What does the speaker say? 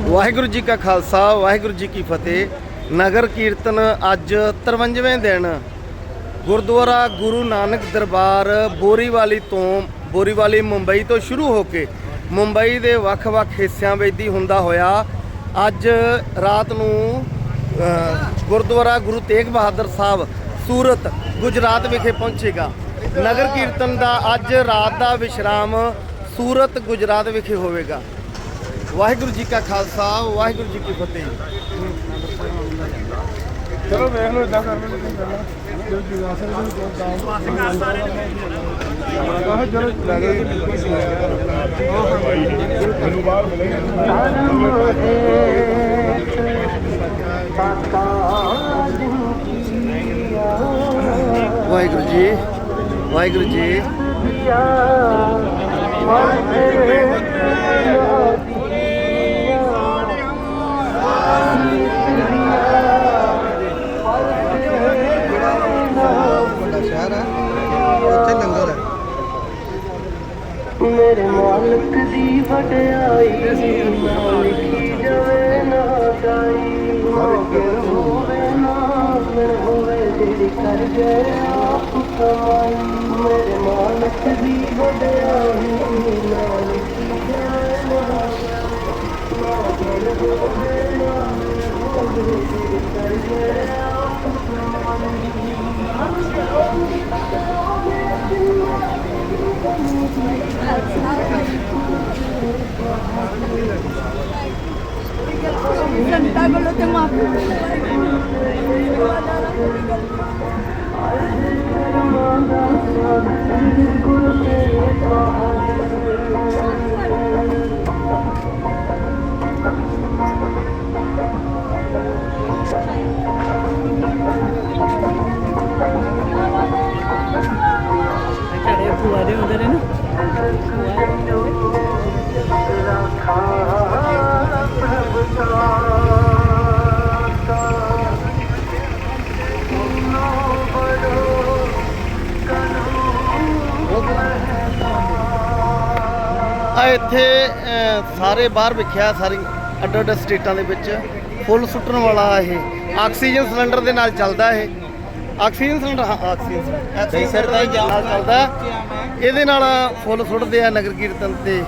ਵਾਹਿਗੁਰੂ ਜੀ ਕਾ ਖਾਲਸਾ, ਵਾਹਿਗੁਰੂ ਜੀ ਕੀ ਫਤਿਹ। ਨਗਰ ਕੀਰਤਨ ਅੱਜ 53ਵੇਂ ਦਿਨ। ਗੁਰਦੁਆਰਾ ਗੁਰੂ ਨਾਨਕ ਦਰਬਾਰ ਬੋਰੀਵਾਲੀ ਤੋਂ, ਬੋਰੀਵਾਲੀ ਮੁੰਬਈ ਤੋਂ ਸ਼ੁਰੂ ਹੋ ਕੇ ਮੁੰਬਈ ਦੇ ਵੱਖ-ਵੱਖ ਹਿੱਸਿਆਂ ਵਿੱਚ ਦੀ ਹੁੰਦਾ ਹੋਇਆ। ਅੱਜ ਰਾਤ ਨੂੰ ਗੁਰਦੁਆਰਾ ਗੁਰੂ ਤੇਗ ਬਹਾਦਰ ਸਾਹਿਬ ਸੂਰਤ ਗੁਜਰਾਤ ਵਿਖੇ ਪਹੁੰਚੇਗਾ। ਨਗਰ ਕੀਰਤਨ ਦਾ ਅੱਜ ਰਾਤ ਦਾ ਵਿਸ਼ਰਾਮ ਸੂਰਤ ਗੁਜਰਾਤ ਵਿਖੇ ਹੋਵੇਗਾ। ਵਾਹਿਗੁਰੂ ਜੀ ਕਾ ਖਾਲਸਾ ਵਾਹਿਗੁਰੂ ਜੀ ਕੀ ਫਤਿਹ। ਚਲੋ ਵੇਖ ਲਓ ਇਦਾਂ ਕਰ ਲਓ ਤੁਸੀਂ ਪਹਿਲਾਂ। ਜੋ ਜੁਗਾਸਨ ਨੂੰ ਕੋਈ ਕੰਮ ਆਹ ਚਲੋ ਲੈ ਗਏ ਮੈਨੂੰ ਬਾਹਰ ਵਾਹਿਗੁਰੂ ਜੀ ਵਾਹਿਗੁਰੂ ਜੀ। ਵੱਡਾ ਮੇਰੇ ਮਾਲਕ ਦੀ ਵਡਿਆਈ ਨਾ ਲਿਖੀ ਜਾਵੇ ਨਾ ਗਾਈ ਮਗਰ ਹੋਵੇ ਨਾ ਫਿਰ ਹੋਵੇ ਜਿਹੜੀ ਕਰ ਗਏ ਆਪ ਕਮਾਈ। ਮੇਰੇ ਮਾਲਕ ਦੀ ਵਡਿਆਈ ਨਾ ਲਿਖੀ ਜਾਵੇ ਨਾ ਮਗਰ ਹੋਵੇ ਨਾ ਫਿਰ ਹੋਵੇ ਜਿਹੜੀ ਕਰ ਗਏ ਆਪ ਸੰਤਾ ਕੋਲੋਂ ਤੇ ਮਾਫੀ ਘਰੇ ਭੂਆ ਦੇ ਹੁੰਦੇ ਨੇ ਨਾ ਆ ਇੱਥੇ ਸਾਰੇ ਬਾਹਰ ਵਿਖਿਆ ਸਾਰੀ ਅੱਡ ਅੱਡ ਸਟੇਟਾਂ ਦੇ ਵਿੱਚ ਫੁੱਲ ਸੁੱਟਣ ਵਾਲਾ ਇਹ ਆਕਸੀਜਨ ਸਿਲੰਡਰ ਦੇ ਨਾਲ ਚੱਲਦਾ ਇਹ। Oxygen cylinder oxygen cylinder. Oxygen cylinder ਦੇ ਨਾਲ ਚੱਲਦਾ। ਇਹਦੇ ਨਾਲ ਫੁੱਲ ਸੁੱਟਦੇ ਆ ਨਗਰ ਕੀਰਤਨ ਤੇ।